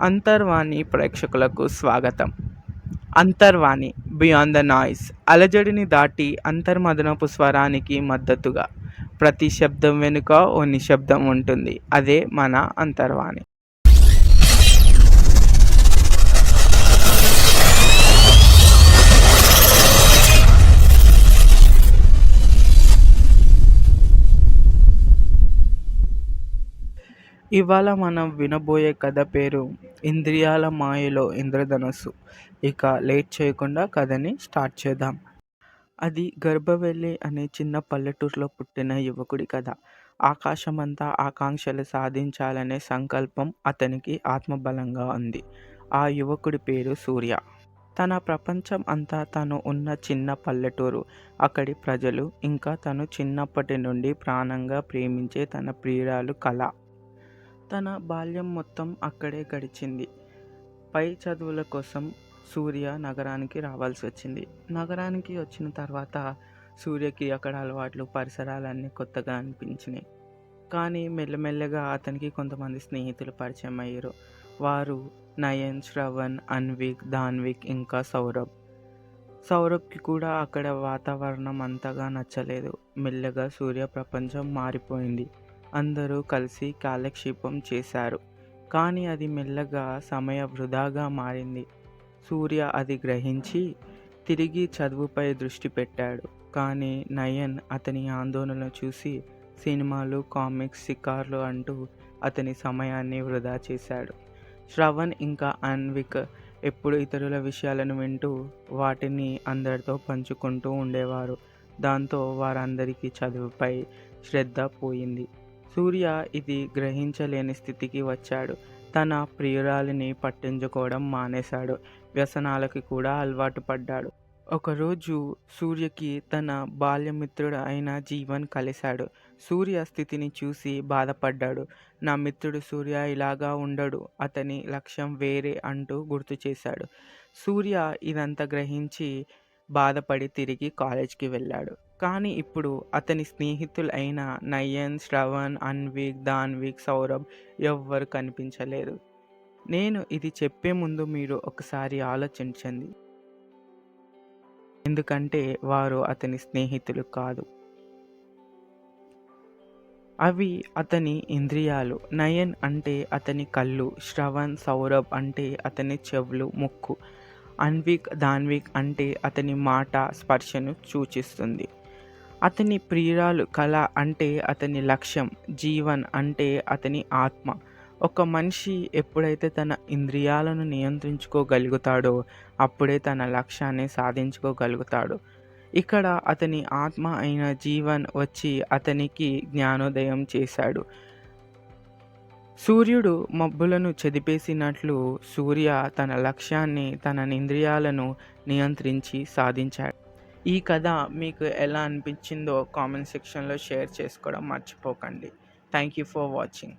అంతర్వాణి ప్రేక్షకులకు స్వాగతం. Antarvani beyond the noise అలజడిని దాటి అంతర్మదనపు స్వరానికి మద్దతుగా. ప్రతి శబ్దం వెనుక ఓ నిశ్శబ్దం ఉంటుంది. అదే మన అంతర్వాణి. ఇవాళ మనం వినబోయే కథ పేరు ఇంద్రియాల మాయలో ఇంద్రధనస్సు. ఇక లేట్ చేయకుండా కథని స్టార్ట్ చేద్దాం. అది గర్భవెల్లి అనే చిన్న పల్లెటూరులో పుట్టిన యువకుడి కథ. ఆకాశమంతా ఆకాంక్షలు సాధించాలనే సంకల్పం అతనికి ఆత్మబలంగా ఉంది. ఆ యువకుడి పేరు సూర్య. తన ప్రపంచం అంతా తను ఉన్న చిన్న పల్లెటూరు. అక్కడి ప్రజలు ఇంకా తను చిన్నప్పటి నుండి ప్రాణంగా ప్రేమించే తన ప్రియురాలు కళ. తన బాల్యం మొత్తం అక్కడే గడిచింది. పై చదువుల కోసం సూర్య నగరానికి రావాల్సి వచ్చింది. నగరానికి వచ్చిన తర్వాత సూర్యకి అక్కడ అలవాట్లు పరిసరాలన్నీ కొత్తగా అనిపించినాయి. కానీ మెల్లమెల్లగా అతనికి కొంతమంది స్నేహితులు పరిచయం అయ్యారు. వారు నయన్ శ్రవణ్ అన్విక్ దాన్విక్ ఇంకా సౌరభ్. సౌరభ్కి కూడా అక్కడ వాతావరణం అంతగా నచ్చలేదు. మెల్లగా సూర్య ప్రపంచం మారిపోయింది. అందరూ కలిసి కాలక్షేపం చేశారు. కానీ అది మెల్లగా సమయ వృధాగా మారింది. సూర్య అది గ్రహించి తిరిగి చదువుపై దృష్టి పెట్టాడు. కానీ నయన్ అతని ఆందోళన చూసి సినిమాలు కామిక్స్ షికార్లు అంటూ అతని సమయాన్ని వృధా చేశాడు. శ్రవణ్ ఇంకా అన్విక్ ఎప్పుడు ఇతరుల విషయాలను వింటూ వాటిని అందరితో పంచుకుంటూ ఉండేవారు. దాంతో వారందరికీ చదువుపై శ్రద్ధ పోయింది. సూర్య ఇది గ్రహించలేని స్థితికి వచ్చాడు. తన ప్రియురాలిని పట్టించుకోవడం మానేశాడు. వ్యసనాలకి కూడా అలవాటు పడ్డాడు. ఒకరోజు సూర్యకి తన బాల్యమిత్రుడు అయిన జీవన్ కలిశాడు. సూర్య స్థితిని చూసి బాధపడ్డాడు. నా మిత్రుడు సూర్య ఇలాగా ఉండడు. అతని లక్ష్యం వేరే అంటూ గుర్తు చేశాడు. సూర్య ఇదంతా గ్రహించి బాధపడి తిరిగి కాలేజ్కి వెళ్ళాడు. కానీ ఇప్పుడు అతని స్నేహితులు అయిన నయన్ శ్రవణ్ అన్విక్ దాన్విక్ సౌరభ్ ఎవ్వరు కనిపించలేదు. నేను ఇది చెప్పే ముందు మీరు ఒకసారి ఆలోచించండి. ఎందుకంటే వారు అతని స్నేహితులు కాదు. అవి అతని ఇంద్రియాలు. నయన్ అంటే అతని కళ్ళు శ్రవణ్ సౌరభ్ అంటే అతని చెవులు ముక్కు. అన్విక్ దాన్విక్ అంటే అతని మాట స్పర్శను సూచిస్తుంది. అతని ప్రియురాలు కళ అంటే అతని లక్ష్యం జీవన్ అంటే అతని ఆత్మ. ఒక మనిషి ఎప్పుడైతే తన ఇంద్రియాలను నియంత్రించుకోగలుగుతాడో అప్పుడే తన లక్ష్యాన్ని సాధించుకోగలుగుతాడు. ఇక్కడ అతని ఆత్మ అయిన జీవన్ వచ్చి అతనికి జ్ఞానోదయం చేశాడు. సూర్యుడు మబ్బులను చెదిపేసినట్లు సూర్య తన లక్ష్యాన్ని తన ఇంద్రియాలను నియంత్రించి సాధించాడు. ఈ కథ మీకు ఎలా అనిపించిందో కామెంట్ సెక్షన్లో షేర్ చేసుకోవడం మర్చిపోకండి. Thank you for watching.